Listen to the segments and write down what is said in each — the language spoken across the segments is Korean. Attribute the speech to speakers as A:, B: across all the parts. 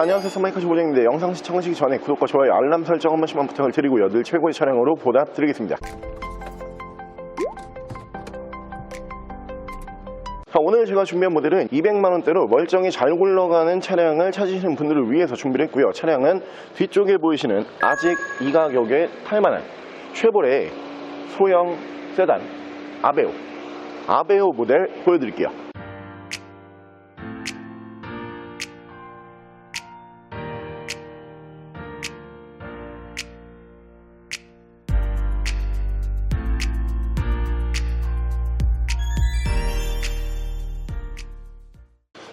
A: 자, 안녕하세요. 스마이카시 보장입니다. 영상 시청하시기 전에 구독과 좋아요, 알람 설정 한 번씩만 부탁을 드리고요. 늘 최고의 촬영으로 보답드리겠습니다. 자, 오늘 제가 준비한 모델은 200만원대로 멀쩡히 잘 굴러가는 차량을 찾으시는 분들을 위해서 준비를 했고요. 차량은 뒤쪽에 보이시는 아직 이 가격에 탈만한 쉐보레 소형 세단 아베오 아베오 모델 보여드릴게요.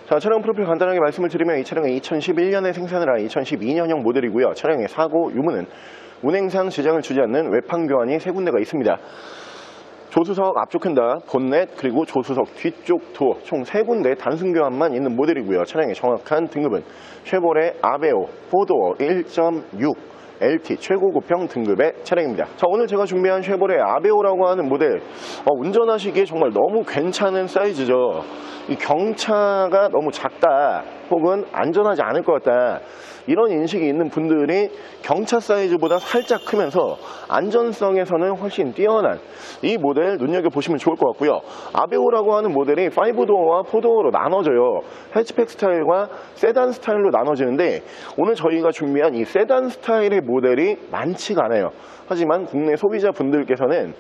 A: 자, 차량 프로필 간단하게 말씀을 드리면 이 차량은 2011년에 생산을 한 2012년형 모델이고요. 차량의 사고 유무는 운행상 지장을 주지 않는 외판 교환이 세 군데가 있습니다. 조수석 앞쪽 펜다, 본넷, 그리고 조수석 뒤쪽 도어 총 세 군데 단순 교환만 있는 모델이고요. 차량의 정확한 등급은 쉐보레 아베오 4도어 1.6 LT 최고급형 등급의 차량입니다. 자, 오늘 제가 준비한 쉐보레 아베오라고 하는 모델 어, 운전하시기에 정말 너무 괜찮은 사이즈죠. 이 경차가 너무 작다 혹은 안전하지 않을 것 같다 이런 인식이 있는 분들이 경차 사이즈보다 살짝 크면서 안전성에서는 훨씬 뛰어난 이 모델 눈여겨보시면 좋을 것 같고요. 아베오라고 하는 모델이 5도어와 4도어로 나눠져요. 해치백 스타일과 세단 스타일로 나눠지는데 오늘 저희가 준비한 이 세단 스타일의 모델이 많지가 않아요. 하지만 국내 소비자분들께서는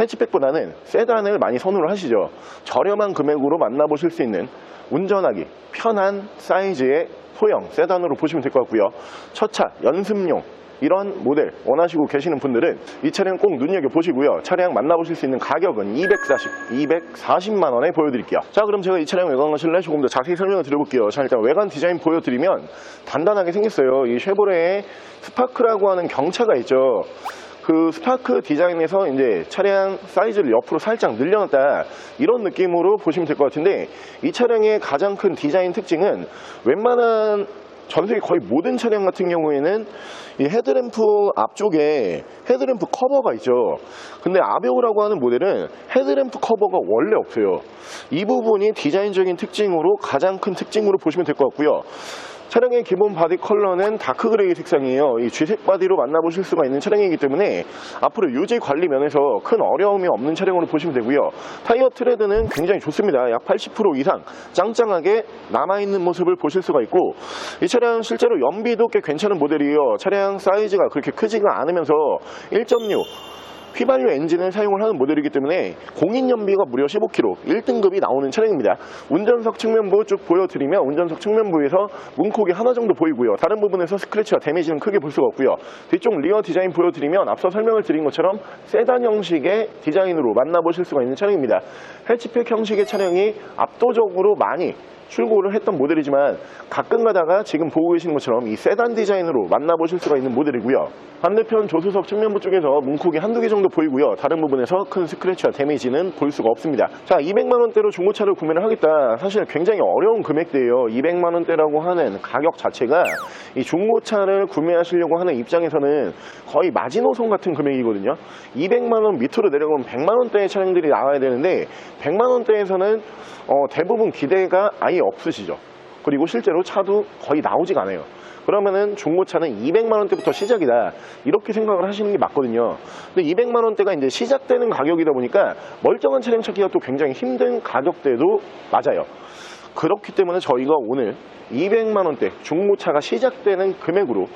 A: 해치백보다는 세단을 많이 선호를 하시죠. 저렴한 금액으로 만나보실 수 있는 운전하기 편한 사이즈의 소형 세단으로 보시면 될 것 같고요. 첫차, 연습용 이런 모델 원하시고 계시는 분들은 이 차량 꼭 눈여겨보시고요. 차량 만나보실 수 있는 가격은 240, 240만 원에 보여드릴게요. 자 그럼 제가 이 차량 외관과 실내 조금 더 자세히 설명을 드려볼게요. 자 일단 외관 디자인 보여드리면 단단하게 생겼어요. 이 쉐보레의 스파크라고 하는 경차가 있죠. 그 스파크 디자인에서 이제 차량 사이즈를 옆으로 살짝 늘려놨다 이런 느낌으로 보시면 될 것 같은데 이 차량의 가장 큰 디자인 특징은 웬만한 전 세계 거의 모든 차량 같은 경우에는 이 헤드램프 앞쪽에 헤드램프 커버가 있죠. 근데 아베오라고 하는 모델은 헤드램프 커버가 원래 없어요. 이 부분이 디자인적인 특징으로 가장 큰 특징으로 보시면 될 것 같고요. 차량의 기본 바디 컬러는 다크 그레이 색상이에요. 이 쥐색 바디로 만나보실 수가 있는 차량이기 때문에 앞으로 유지 관리 면에서 큰 어려움이 없는 차량으로 보시면 되고요. 타이어 트레드는 굉장히 좋습니다. 약 80% 이상 짱짱하게 남아있는 모습을 보실 수가 있고 이 차량 실제로 연비도 꽤 괜찮은 모델이에요. 차량 사이즈가 그렇게 크지가 않으면서 1.6 휘발유 엔진을 사용을 하는 모델이기 때문에 공인 연비가 무려 15km, 1등급이 나오는 차량입니다. 운전석 측면부 쭉 보여드리면 운전석 측면부에서 문콕이 하나 정도 보이고요. 다른 부분에서 스크래치와 데미지는 크게 볼 수가 없고요. 뒤쪽 리어 디자인 보여드리면 앞서 설명을 드린 것처럼 세단 형식의 디자인으로 만나보실 수가 있는 차량입니다. 해치팩 형식의 차량이 압도적으로 많이 출고를 했던 모델이지만 가끔 가다가 지금 보고 계시는 것처럼 이 세단 디자인으로 만나보실 수가 있는 모델이고요. 반대편 조수석 측면부 쪽에서 문콕이 한두 개 정도 보이고요. 다른 부분에서 큰 스크래치와 데미지는 볼 수가 없습니다. 자, 200만 원대로 중고차를 구매를 하겠다. 사실 굉장히 어려운 금액대예요. 200만 원대라고 하는 가격 자체가 이 중고차를 구매하시려고 하는 입장에서는 거의 마지노선 같은 금액이거든요. 200만 원 밑으로 내려가면 100만 원대의 차량들이 나와야 되는데 100만 원대에서는 어, 대부분 기대가 아예 없으시죠. 그리고 실제로 차도 거의 나오지가 않아요. 그러면은 중고차는 200만 원대부터 시작이다. 이렇게 생각을 하시는 게 맞거든요. 근데 200만 원대가 이제 시작되는 가격이다 보니까 멀쩡한 차량 찾기가 또 굉장히 힘든 가격대도 맞아요. 그렇기 때문에 저희가 오늘 200만 원대 중고차가 시작되는 금액으로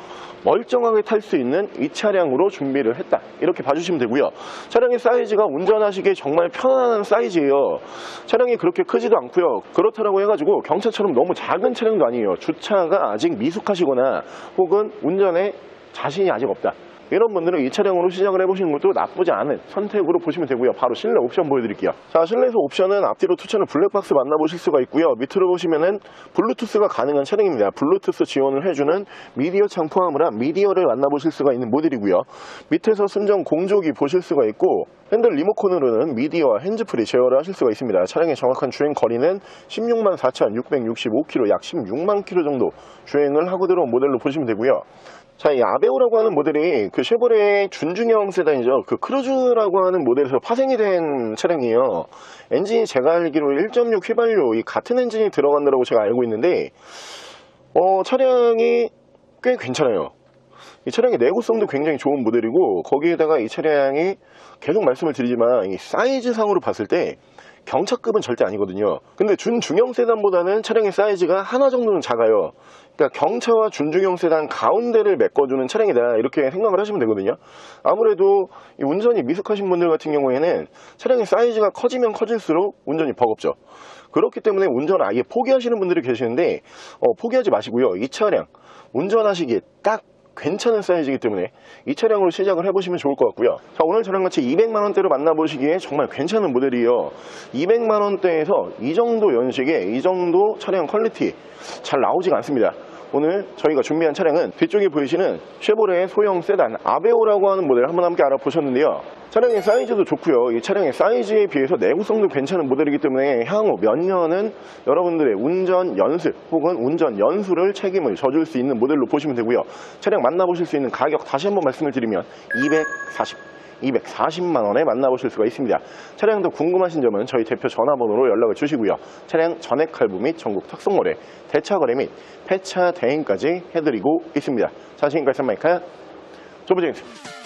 A: 멀쩡하게 탈 수 있는 이 차량으로 준비를 했다. 이렇게 봐주시면 되고요. 차량의 사이즈가 운전하시기에 정말 편안한 사이즈예요. 차량이 그렇게 크지도 않고요. 그렇다라고 해가지고 경차처럼 너무 작은 차량도 아니에요. 주차가 아직 미숙하시거나 혹은 운전에 자신이 아직 없다. 이런 분들은 이 차량으로 시작을 해보시는 것도 나쁘지 않은 선택으로 보시면 되고요. 바로 실내 옵션 보여드릴게요. 자, 실내에서 옵션은 앞뒤로 투차는 블랙박스 만나보실 수가 있고요. 밑으로 보시면은 블루투스가 가능한 차량입니다. 블루투스 지원을 해주는 미디어 창 포함을 한 미디어를 만나보실 수가 있는 모델이고요. 밑에서 순정 공조기 보실 수가 있고 핸들 리모컨으로는 미디어와 핸즈프리 제어를 하실 수가 있습니다. 차량의 정확한 주행 거리는 16만 4,665km, 약 16만 km 정도 주행을 하고 들어온 모델로 보시면 되고요. 자, 이 아베오라고 하는 모델이 그 쉐보레 준중형 세단이죠. 그 크루즈라고 하는 모델에서 파생이 된 차량이에요. 엔진이 제가 알기로 1.6 휘발유 이 같은 엔진이 들어간다고 제가 알고 있는데 어, 차량이 꽤 괜찮아요. 이 차량의 내구성도 굉장히 좋은 모델이고 거기에다가 이 차량이 계속 말씀을 드리지만 이 사이즈상으로 봤을 때 경차급은 절대 아니거든요. 근데 준중형 세단보다는 차량의 사이즈가 하나 정도는 작아요. 그러니까 경차와 준중형 세단 가운데를 메꿔주는 차량이다 이렇게 생각을 하시면 되거든요. 아무래도 이 운전이 미숙하신 분들 같은 경우에는 차량의 사이즈가 커지면 커질수록 운전이 버겁죠. 그렇기 때문에 운전을 아예 포기하시는 분들이 계시는데 어, 포기하지 마시고요. 이 차량 운전하시기에 딱 괜찮은 사이즈이기 때문에 이 차량으로 시작을 해보시면 좋을 것 같고요. 자, 오늘 저랑 같이 200만원대로 만나보시기에 정말 괜찮은 모델이에요. 200만원대에서 이 정도 연식에 이 정도 차량 퀄리티 잘 나오지가 않습니다. 오늘 저희가 준비한 차량은 뒤쪽에 보이시는 쉐보레의 소형 세단 아베오라고 하는 모델 한번 함께 알아보셨는데요. 차량의 사이즈도 좋고요. 이 차량의 사이즈에 비해서 내구성도 괜찮은 모델이기 때문에 향후 몇 년은 여러분들의 운전 연습 혹은 운전 연수를 책임을 져줄 수 있는 모델로 보시면 되고요. 차량 만나보실 수 있는 가격 다시 한번 말씀을 드리면 240 240만 원에 만나보실 수가 있습니다. 차량도 궁금하신 점은 저희 대표 전화번호로 연락을 주시고요. 차량 전액 할부 및 전국 특송거래, 대차 거래 및 폐차 대행까지 해드리고 있습니다. 자, 지금까지 산마이카 조부정입니다.